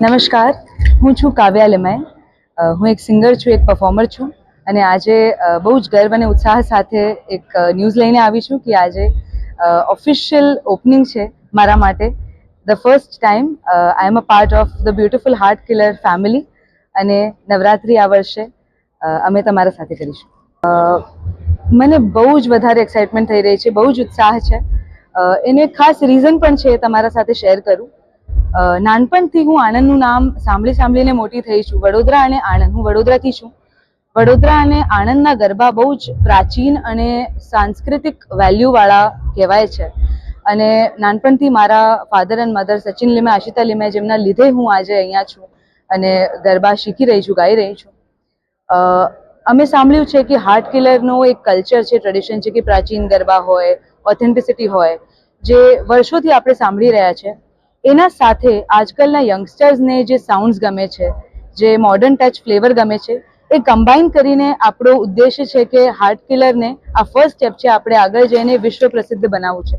નમસ્કાર. હું છું કાવ્યા લેમાય. હું એક સિંગર છું, એક પરફોર્મર છું અને આજે બહુ જ ગર્વ અને ઉત્સાહ સાથે એક ન્યૂઝ લઈને આવી છું કે આજે ઓફિશિયલ ઓપનિંગ છે મારા માટે. The first time I am a part of the beautiful heart killer family અને નવરાત્રિ આ વર્ષે અમે તમારા સાથે કરીશું. મને બહુ જ વધારે એક્સાઇટમેન્ટ થઈ રહી છે, બહુ જ ઉત્સાહ છે. એને ખાસ રીઝન પણ છે તમારા સાથે શેર કરું. નાનપણથી હું આણંદનું નામ સાંભળી સાંભળીને મોટી થઈ છું. વડોદરા અને આણંદ, હું વડોદરાથી છું. વડોદરા અને આણંદના ગરબા બહુ જ પ્રાચીન અને સાંસ્કૃતિક વેલ્યુવાળા કહેવાય છે. અને નાનપણથી મારા father and mother Sachin Limaye, Ashita Limaye જેમના લીધે હું આજે અહીંયા છું અને ગરબા શીખી રહી છું, ગાઈ રહી છું. અમે સાંભળ્યું છે કે હાર્ટ કિલરનો એક કલ્ચર છે ટ્રેડિશન છે કે પ્રાચીન ગરબા હોય ઓથેન્ટિસિટી હોય, જે વર્ષોથી આપણે સાંભળી રહ્યા છે. એના સાથે આજકાલના યંગસ્ટર્સને જે સાઉન્ડ્સ ગમે છે, જે મોડર્ન ટચ ફ્લેવર ગમે છે, એ કમ્બાઈન કરીને આપણો ઉદ્દેશ્ય છે કે હાર્ટ કિલરને આ ફર્સ્ટ સ્ટેપ છે આપણે આગળ જઈને વિશ્વ પ્રસિદ્ધ બનાવવું છે.